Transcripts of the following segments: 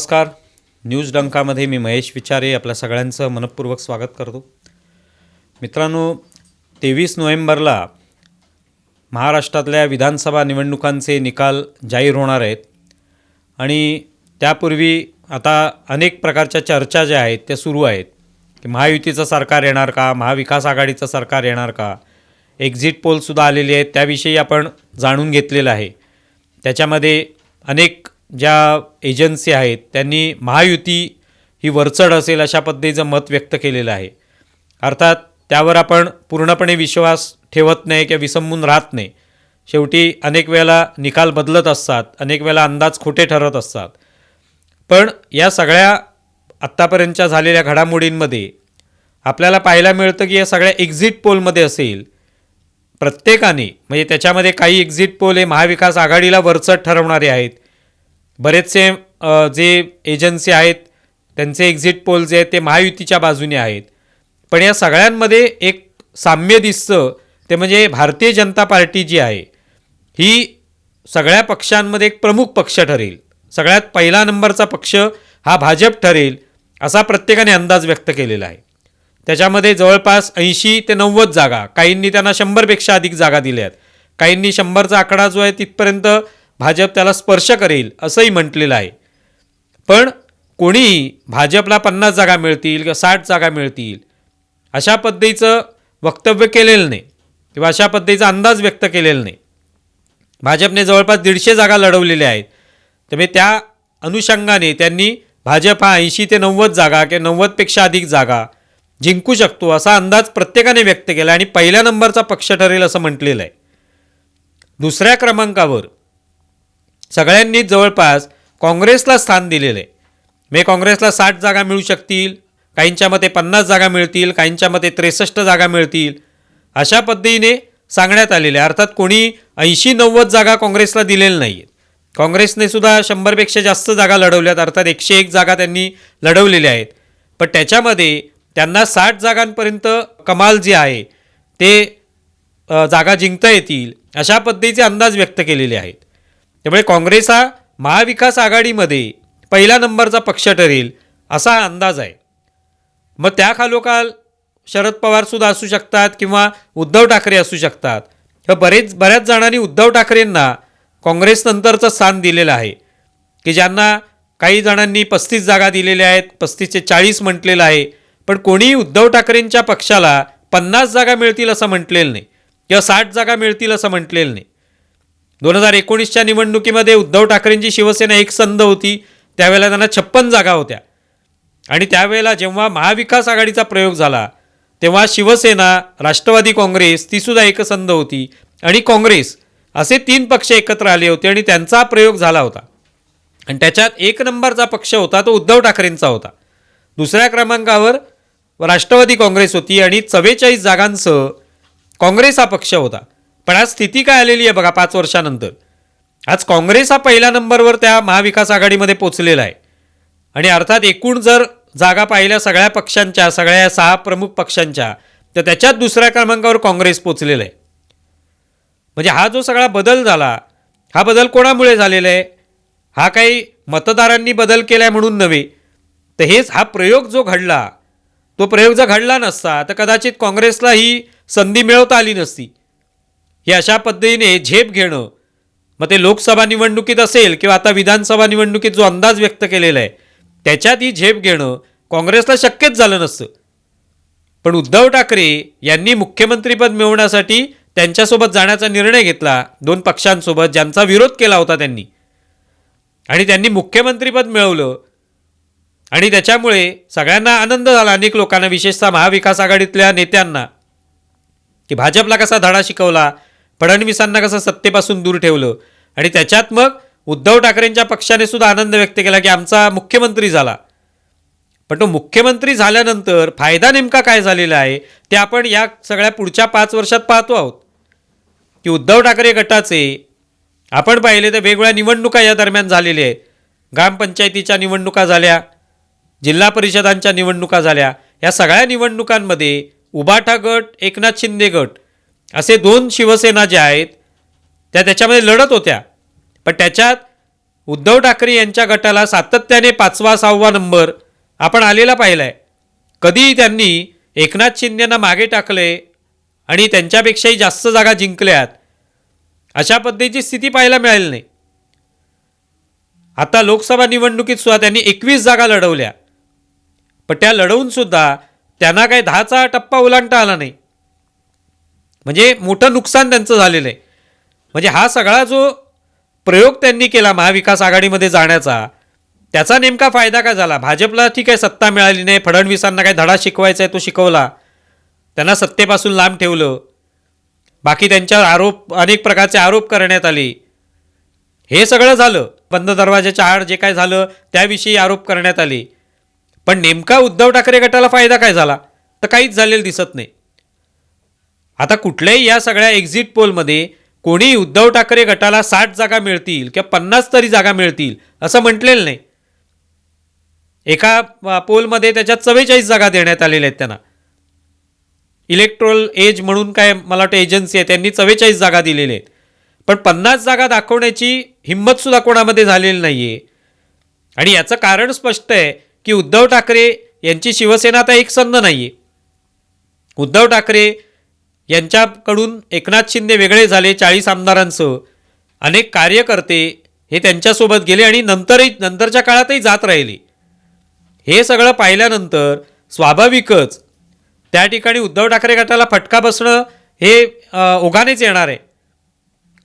नमस्कार. न्यूज डंकामध्ये मी महेश विचारे आपल्या सगळ्यांचं मनपूर्वक स्वागत करतो. मित्रांनो तेवीस नोव्हेंबरला महाराष्ट्रातल्या विधानसभा निवडणुकांचे निकाल जाहीर होणार आहेत. आणि त्यापूर्वी आता अनेक प्रकारच्या चर्चा ज्या आहेत त्या सुरू आहेत. की महायुतीचं सरकार येणार का? महाविकास आघाडीचं सरकार येणार का? एक्झिट पोलसुद्धा आलेले आहेत त्याविषयी आपण जाणून घेतलेलं आहे. त्याच्यामध्ये अनेक ज्या एजन्सी आहेत त्यांनी महायुती ही वरचढ असेल अशा पद्धतीचं मत व्यक्त केलेलं आहे. अर्थात त्यावर आपण पूर्णपणे विश्वास ठेवत नाही किंवा विसंबून राहत नाही. शेवटी अनेक वेळेला निकाल बदलत असतात अनेक वेळेला अंदाज खोटे ठरत असतात. पण या सगळ्या आत्तापर्यंतच्या झालेल्या घडामोडींमध्ये आपल्याला पाहायला मिळतं की या सगळ्या एक्झिट पोलमध्ये असेल प्रत्येकाने म्हणजे त्याच्यामध्ये काही एक्झिट पोल हे महाविकास आघाडीला वरचढ ठरवणारे आहेत बरेचसे जे एजन्सी आहेत त्यांचे एक्झिट पोल जे आहेत ते महायुतीच्या बाजूने आहेत. पण या सगळ्यांमध्ये एक साम्य दिसतं ते म्हणजे भारतीय जनता पार्टी जी आहे ही सगळ्या पक्षांमध्ये एक प्रमुख पक्ष ठरेल. सगळ्यात पहिला नंबरचा पक्ष हा भाजप ठरेल असा प्रत्येकाने अंदाज व्यक्त केलेला आहे. त्याच्यामध्ये जवळपास ऐंशी ते नव्वद जागा काहींनी त्यांना शंभरपेक्षा अधिक जागा दिल्या आहेत काहींनी शंभरचा आकडा जो आहे तिथपर्यंत भाजप त्याला स्पर्श करेल असंही म्हटलेलं आहे. पण कोणीही भाजपला पन्नास जागा मिळतील किंवा साठ जागा मिळतील अशा पद्धतीचं वक्तव्य केलेलं नाही किंवा अशा पद्धतीचा अंदाज व्यक्त केलेला नाही. भाजपने जवळपास दीडशे जागा लढवलेल्या आहेत. त्यामुळे त्या अनुषंगाने त्यांनी भाजप हा ऐंशी ते नव्वद जागा किंवा नव्वदपेक्षा अधिक जागा जिंकू शकतो असा अंदाज प्रत्येकाने व्यक्त केला आणि पहिल्या नंबरचा पक्ष ठरेल असं म्हटलेलं आहे. दुसऱ्या क्रमांकावर सगळ्यांनीच जवळपास काँग्रेसला स्थान दिलेलं. आहे मे म्हणजे काँग्रेसला साठ जागा मिळू शकतील काहींच्या मते पन्नास जागा मिळतील काहींच्या मते त्रेसष्ट जागा मिळतील अशा पद्धतीने सांगण्यात आलेले आहे. अर्थात कोणी ऐंशी नव्वद जागा काँग्रेसला दिलेल्या नाही आहेत काँग्रेसने सुद्धा शंभरपेक्षा जास्त जागा लढवल्यात अर्थात एकशे एक जागा त्यांनी लढवलेल्या आहेत. पण त्याच्यामध्ये त्यांना साठ जागांपर्यंत कमाल जी आहे ते जागा जिंकता येतील अशा पद्धतीचे अंदाज व्यक्त केलेले आहेत. त्यामुळे काँग्रेस हा महाविकास आघाडीमध्ये पहिला नंबरचा पक्ष ठरेल असा अंदाज आहे. मग त्याखालोखाल शरद पवारसुद्धा असू शकतात किंवा उद्धव ठाकरे असू शकतात. तर बरेच बऱ्याच जणांनी उद्धव ठाकरेंना काँग्रेसनंतरचं स्थान दिलेलं आहे. की ज्यांना काही जणांनी पस्तीस जागा दिलेल्या आहेत पस्तीसचे चाळीस म्हटलेलं आहे. पण कोणीही उद्धव ठाकरेंच्या पक्षाला पन्नास जागा मिळतील असं म्हटलेलं नाही किंवा साठ जागा मिळतील असं म्हटलेलं नाही. दोन हजार एकोणीसच्या निवडणुकीमध्ये उद्धव ठाकरेंची शिवसेना एक संध होती. त्यावेळेला त्यांना छप्पन जागा होत्या. आणि त्यावेळेला जेव्हा महाविकास आघाडीचा प्रयोग झाला तेव्हा शिवसेना राष्ट्रवादी काँग्रेस तीसुद्धा एकसंध होती. आणि काँग्रेस असे तीन पक्ष एकत्र आले होते आणि त्यांचा प्रयोग झाला होता. आणि त्याच्यात एक नंबरचा पक्ष होता तो उद्धव ठाकरेंचा होता. दुसऱ्या क्रमांकावर राष्ट्रवादी काँग्रेस होती आणि चव्वेचाळीस जागांसह काँग्रेस हा पक्ष होता. पण आज स्थिती काय आलेली आहे बघा पाच वर्षानंतर? आज काँग्रेस हा पहिल्या नंबरवर त्या महाविकास आघाडीमध्ये पोचलेला आहे. आणि अर्थात एकूण जर जागा पाहिल्या सगळ्या पक्षांच्या सगळ्या सहा प्रमुख पक्षांच्या तर त्याच्यात दुसऱ्या क्रमांकावर काँग्रेस पोचलेला आहे. म्हणजे हा जो सगळा बदल झाला हा बदल कोणामुळे झालेला आहे? हा काही मतदारांनी बदल केलाय म्हणून नव्हे तर हेच हा प्रयोग जो घडला तो प्रयोग जर घडला नसता तर कदाचित काँग्रेसला ही संधी मिळवता आली नसती. हे अशा पद्धतीने झेप घेणं मग ते लोकसभा निवडणुकीत असेल किंवा आता विधानसभा निवडणुकीत जो अंदाज व्यक्त केलेला आहे त्याच्यात ही झेप घेणं काँग्रेसला शक्यच झालं नसतं. पण उद्धव ठाकरे यांनी मुख्यमंत्रीपद मिळवण्यासाठी त्यांच्यासोबत जाण्याचा निर्णय घेतला दोन पक्षांसोबत ज्यांचा विरोध केला होता त्यांनी. आणि त्यांनी मुख्यमंत्रीपद मिळवलं. आणि त्याच्यामुळे सगळ्यांना आनंद झाला अनेक लोकांना विशेषतः महाविकास आघाडीतल्या नेत्यांना की भाजपला कसा धडा शिकवला फडणवीसांना कसं सत्तेपासून दूर ठेवलं? आणि त्याच्यात मग उद्धव ठाकरेंच्या पक्षाने सुद्धा आनंद व्यक्त केला की आमचा मुख्यमंत्री झाला. पण तो मुख्यमंत्री झाल्यानंतर फायदा नेमका काय झालेला आहे ते आपण या सगळ्या पुढच्या पाच वर्षात पाहतो आहोत. की उद्धव ठाकरे गटाचे आपण पाहिले तर वेगवेगळ्या निवडणुका या दरम्यान झालेल्या आहेत. ग्रामपंचायतीच्या निवडणुका झाल्या जिल्हा परिषदांच्या निवडणुका झाल्या. या सगळ्या निवडणुकांमध्ये उबाठा गट एकनाथ शिंदे गट असे दोन शिवसेना ज्या आहेत त्या त्याच्यामध्ये लढत होत्या. पण त्याच्यात उद्धव ठाकरे यांच्या गटाला सातत्याने पाचवा सहावा नंबर आपण आलेला पाहिला आहे कधीही त्यांनी एकनाथ शिंदेना मागे टाकले आणि त्यांच्यापेक्षाही जास्त जागा जिंकल्यात अशा पद्धतीची स्थिती पाहायला मिळाली नाही. आता लोकसभा निवडणुकीत सुद्धा त्यांनी एकवीस जागा लढवल्या. पण त्या लढवूनसुद्धा त्यांना काही दहाचा टप्पा ओलांडता आला नाही. म्हणजे मोठं नुकसान त्यांचं झालेलं आहे. म्हणजे हा सगळा जो प्रयोग त्यांनी केला महाविकास आघाडीमध्ये जाण्याचा त्याचा नेमका फायदा काय झाला? भाजपला ठीक आहे सत्ता मिळाली नाही फडणवीसांना काय धडा शिकवायचा आहे तो शिकवला. त्यांना सत्तेपासून लांब ठेवलं. बाकी त्यांच्यावर आरोप अनेक प्रकारचे आरोप करण्यात आले. हे सगळं झालं. बंद दरवाजाच्या आड जे काय झालं त्याविषयी आरोप करण्यात आले. पण नेमका उद्धव ठाकरे गटाला फायदा काय झाला? तर काहीच झालेलं दिसत नाही. आता कुठल्याही या सगळ्या एक्झिट पोलमध्ये कोणी उद्धव ठाकरे गटाला साठ जागा मिळतील किंवा पन्नास तरी जागा मिळतील असं म्हटलेलं नाही. एका पोलमध्ये त्याच्यात चव्वेचाळीस जागा देण्यात आलेल्या आहेत त्यांना. इलेक्ट्रोल एज म्हणून काय मला वाटतं एजन्सी आहे त्यांनी चव्वेचाळीस जागा दिलेल्या आहेत. पण पन्नास जागा दाखवण्याची हिंमतसुद्धा कोणामध्ये झालेली नाही आहे आणि याचं कारण स्पष्ट आहे की उद्धव ठाकरे यांची शिवसेना आता एकसंध नाही आहे उद्धव ठाकरे यांच्याकडून एकनाथ शिंदे वेगळे झाले चाळीस आमदारांसह. अनेक कार्यकर्ते हे त्यांच्यासोबत गेले आणि नंतरही नंतरच्या काळातही जात राहिले. हे सगळं पाहिल्यानंतर स्वाभाविकच त्या ठिकाणी उद्धव ठाकरे गटाला फटका बसणं हे ओघानेच येणार आहे.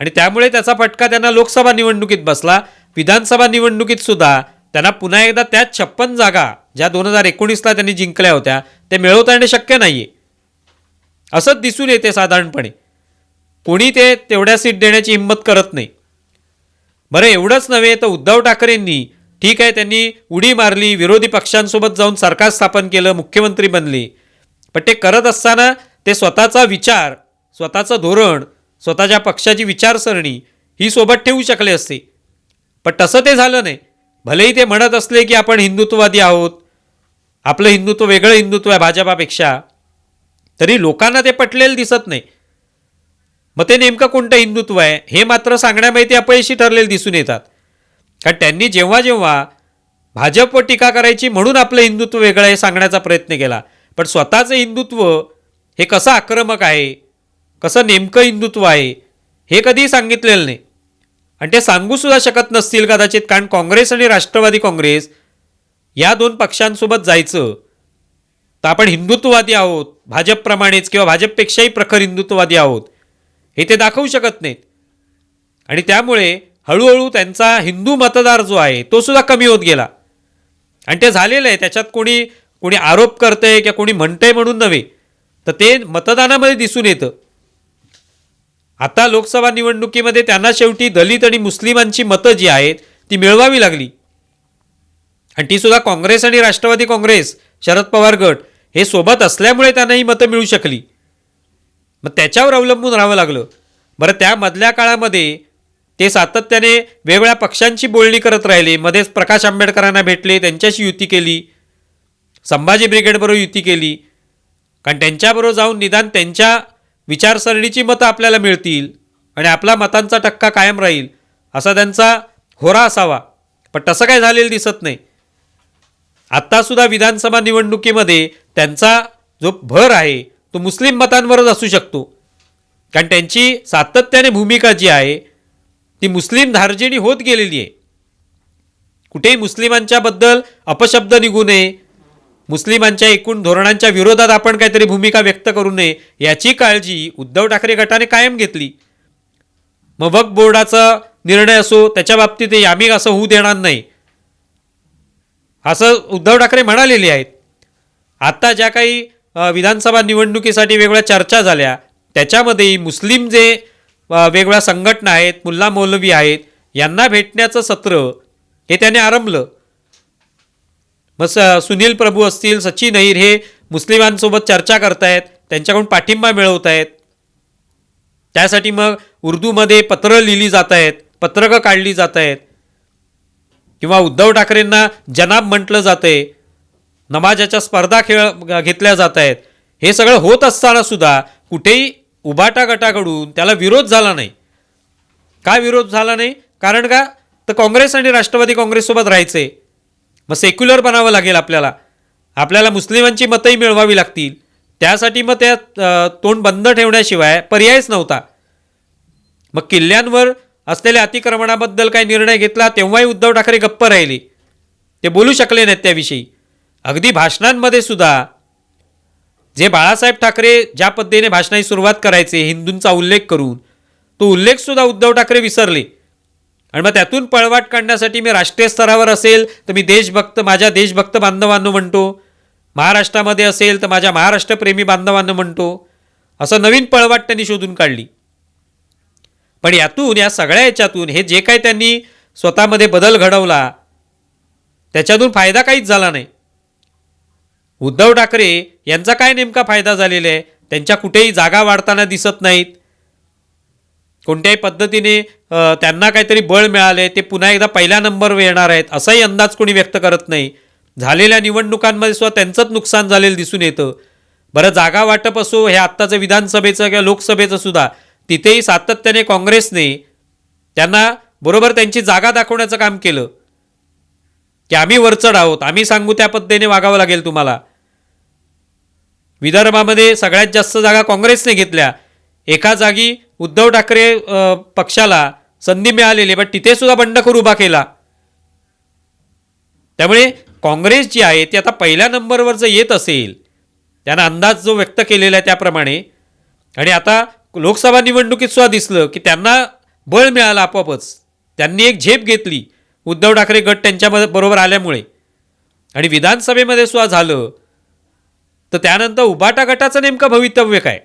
आणि त्यामुळे त्याचा फटका त्यांना लोकसभा निवडणुकीत बसला. विधानसभा निवडणुकीत सुद्धा त्यांना पुन्हा एकदा त्याच छप्पन जागा ज्या दोन हजार एकोणीसला त्यांनी जिंकल्या होत्या ते मिळवता येणे शक्य नाही आहे असंच दिसून येते साधारणपणे. कोणी ते तेवढ्या सीट देण्याची हिंमत करत नाही. बरं एवढंच नव्हे तर उद्धव ठाकरेंनी ठीक आहे त्यांनी उडी मारली विरोधी पक्षांसोबत जाऊन सरकार स्थापन केलं मुख्यमंत्री बनले. पण ते करत असताना ते स्वतःचा विचार स्वतःचं धोरण स्वतःच्या पक्षाची विचारसरणी ही सोबत ठेवू शकले असते. पण तसं ते झालं नाही. भलेही ते म्हणत असले की आपण हिंदुत्ववादी आहोत आपलं हिंदुत्व वेगळं हिंदुत्व आहे भाजपापेक्षा. तरी लोकांना ते पटलेलं दिसत नाही. मग ते नेमकं कोणतं हिंदुत्व आहे? हे मात्र सांगण्यामध्ये अपयशी ठरलेले दिसून येतात. कारण त्यांनी जेव्हा जेव्हा भाजपवर टीका करायची म्हणून आपलं हिंदुत्व वेगळं आहे सांगण्याचा प्रयत्न केला. पण स्वतःचं हिंदुत्व हे कसं आक्रमक आहे? कसं नेमकं हिंदुत्व आहे? हे कधीही सांगितलेलं नाही. आणि ते सांगूसुद्धा शकत नसतील कदाचित कारण काँग्रेस आणि राष्ट्रवादी काँग्रेस या दोन पक्षांसोबत जायचं तर आपण हिंदुत्ववादी आहोत भाजपप्रमाणेच किंवा भाजपपेक्षाही प्रखर हिंदुत्ववादी आहोत हे ते दाखवू शकत नाहीत. आणि त्यामुळे हळूहळू त्यांचा हिंदू मतदार जो आहे तो सुद्धा कमी होत गेला. आणि ते झालेलं आहे त्याच्यात कोणी कोणी आरोप करतंय किंवा कोणी म्हणतंय म्हणून नव्हे तर ते मतदानामध्ये दिसून येतं. आता लोकसभा निवडणुकीमध्ये त्यांना शेवटी दलित आणि मुस्लिमांची मतं जी आहेत ती मिळवावी लागली. आणि ती सुद्धा काँग्रेस आणि राष्ट्रवादी काँग्रेस शरद पवार गट हे सोबत असल्यामुळे त्यांना ही मतं मिळू शकली. मग त्याच्यावर अवलंबून राहावं लागलं. बरं त्यामधल्या काळामध्ये ते सातत्याने वेगवेगळ्या पक्षांची बोलणी करत राहिले. मध्येच प्रकाश आंबेडकरांना भेटले त्यांच्याशी युती केली. संभाजी ब्रिगेडबरोबर युती केली. कारण त्यांच्याबरोबर जाऊन निदान त्यांच्या विचारसरणीची मतं आपल्याला मिळतील आणि आपला मतांचा टक्का कायम राहील असा त्यांचा होरा असावा. पण तसं काय झालेलं दिसत नाही. आत्तासुद्धा विधानसभा निवडणुकीमध्ये त्यांचा जो भर आहे तो मुस्लिम मतांवरच असू शकतो. कारण त्यांची सातत्याने भूमिका जी आहे ती मुस्लिम धार्जिणी होत गेलेली आहे. कुठेही मुस्लिमांच्याबद्दल अपशब्द निघू नये मुस्लिमांच्या एकूण धोरणांच्या विरोधात आपण काहीतरी भूमिका व्यक्त करू नये याची काळजी उद्धव ठाकरे गटाने कायम घेतली. मग वक्फ बोर्डाचा निर्णय असो त्याच्या बाबतीत आम्ही असं होऊ देणार नाही. असं उद्धव ठाकरे म्हणालेले आहेत. आत्ता ज्या काही विधानसभा निवडणुकीसाठी वेगवेगळ्या चर्चा झाल्या त्याच्यामध्येही मुस्लिम जे वेगवेगळ्या संघटना आहेत मुल्ला मौलवी आहेत यांना भेटण्याचं सत्र हे त्याने आरंभलं. मग स सुनील प्रभू असतील सचिन अहिर हे मुस्लिमांसोबत चर्चा करतायत त्यांच्याकडून पाठिंबा मिळवत आहेत त्यासाठी मग उर्दूमध्ये पत्रं लिहिली जात आहेत पत्रकं काढली जात आहेत किंवा उद्धव ठाकरेंना जनाब म्हटलं जातं आहे नमाजाच्या स्पर्धा खेळ घेतल्या जात आहेत. हे सगळं होत असताना सुद्धा कुठेही उभाटा गटाकडून त्याला विरोध झाला नाही. का विरोध झाला नाही? कारण का? तर काँग्रेस आणि राष्ट्रवादी काँग्रेससोबत राहायचे. मग सेक्युलर बनावं लागेल आपल्याला. आपल्याला मुस्लिमांची मतंही मिळवावी लागतील. त्यासाठी मग त्या तोंड बंद ठेवण्याशिवाय पर्यायच नव्हता. मग किल्ल्यांवर असलेल्या अतिक्रमणाबद्दल काही निर्णय घेतला तेव्हाही उद्धव ठाकरे गप्प राहिले. ते बोलू शकले नाहीत त्याविषयी. अगदी भाषणांमध्ये सुद्धा. जे बाळासाहेब ठाकरे ज्या पद्धतीने भाषणाची सुरुवात करायचे हिंदूंचा उल्लेख करून तो उल्लेखसुद्धा उद्धव ठाकरे विसरले. आणि मग त्यातून पळवाट काढण्यासाठी मी राष्ट्रीय स्तरावर असेल तर मी देशभक्त माझ्या देशभक्त बांधवांनो म्हणतो. महाराष्ट्रामध्ये असेल तर माझ्या महाराष्ट्रप्रेमी बांधवांना म्हणतो. असं नवीन पळवाट त्यांनी शोधून काढली. पण यातून या सगळ्या याच्यातून हे जे काही त्यांनी स्वतःमध्ये बदल घडवला त्याच्यातून फायदा काहीच झाला नाही. उद्धव ठाकरे यांचा काय नेमका फायदा झालेला आहे? त्यांच्या कुठेही जागा वाढताना दिसत नाहीत. कोणत्याही पद्धतीने त्यांना काहीतरी बळ मिळाले ते पुन्हा एकदा पहिल्या नंबरवर येणार आहेत असाही अंदाज कोणी व्यक्त करत नाही. झालेल्या निवडणुकांमध्ये सुद्धा त्यांचंच नुकसान झालेलं दिसून येतं. बरं जागा वाटप असो हे आत्ताचं विधानसभेचं किंवा लोकसभेचं सुद्धा तिथेही सातत्याने काँग्रेसने त्यांना बरोबर त्यांची जागा दाखवण्याचं काम केलं. की आम्ही वरचढ आहोत आम्ही सांगू त्या पद्धतीने वागावं लागेल तुम्हाला. विदर्भामध्ये सगळ्यात जास्त जागा काँग्रेसने घेतल्या. एका जागी उद्धव ठाकरे पक्षाला संधी मिळालेली बट तिथेसुद्धा बंडखोर उभा केला. त्यामुळे काँग्रेस जी आहे ती आता पहिल्या नंबरवर जर येत असेल त्यानं अंदाज जो व्यक्त केलेला आहे त्याप्रमाणे आणि आता लोकसभा निवडणुकीत सुद्धा दिसलं की त्यांना बळ मिळालं आपोआपच. त्यांनी एक झेप घेतली. उद्धव ठाकरे गट त्यांच्या बरोबर आल्यामुळे. आणि विधानसभेमध्ये सुद्धा झालं तर त्यानंतर उभाटा गटाचं नेमकं भवितव्य काय?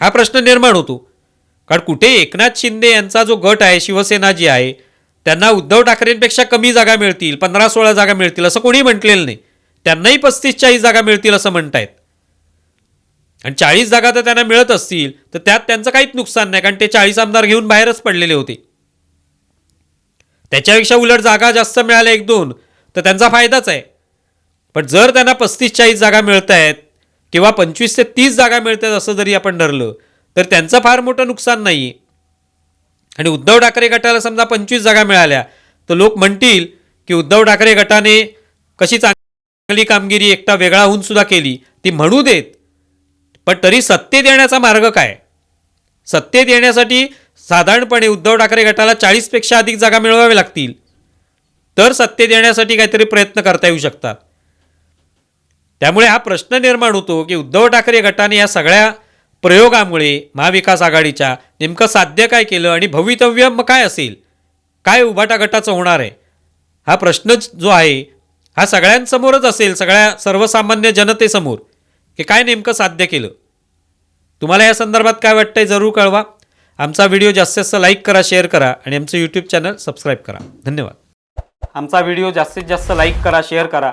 हा प्रश्न निर्माण होतो. कारण कुठे एकनाथ शिंदे यांचा जो गट आहे शिवसेना जी आहे त्यांना उद्धव ठाकरेंपेक्षा कमी जागा मिळतील पंधरा सोळा जागा मिळतील असं कोणी म्हटलेलं नाही. त्यांनाही पस्तीस चाळीस जागा मिळतील असं म्हणतायत. आणि चाळीस जागा तर त्यांना मिळत असतील तर त्यात त्यांचं काहीच नुकसान नाही कारण ते चाळीस आमदार घेऊन बाहेरच पडलेले होते. त्याच्यापेक्षा उलट जागा जास्त मिळाल्या एक दोन तर त्यांचा फायदाच आहे. पण जर त्यांना पस्तीस चाळीस जागा मिळत आहेत किंवा पंचवीस ते तीस जागा मिळत आहेत असं जरी आपण धरलं तर त्यांचं फार मोठं नुकसान नाही. आहे आणि उद्धव ठाकरे गटाला समजा पंचवीस जागा मिळाल्या तर लोक म्हणतील की उद्धव ठाकरे गटाने कशी चांगली कामगिरी एकटा वेगळा होऊन सुद्धा केली. ती म्हणू देत पण तरी सत्तेत येण्याचा मार्ग काय? सत्तेत येण्यासाठी साधारणपणे उद्धव ठाकरे गटाला चाळीसपेक्षा अधिक जागा मिळवाव्या लागतील. तर सत्तेत येण्यासाठी काहीतरी प्रयत्न करता येऊ शकतात. त्यामुळे हा प्रश्न निर्माण होतो की उद्धव ठाकरे गटाने या सगळ्या प्रयोगामुळे महाविकास आघाडीच्या नेमकं साध्य काय केलं आणि भवितव्य मग काय असेल? काय उभाटा गटाचं होणार आहे? हा प्रश्न जो आहे हा सगळ्यांसमोरच असेल सगळ्या सर्वसामान्य जनतेसमोर की काय नेमकं साध्य केलं? तुम्हाला या संदर्भात काय वाटतंय जरूर कळवा. आमचा व्हिडिओ जास्तीत जास्त लाईक करा शेअर करा आणि आमचं यूट्यूब चॅनल सबस्क्राईब करा. धन्यवाद. आमचा व्हिडिओ जास्तीत जास्त लाईक करा शेअर करा.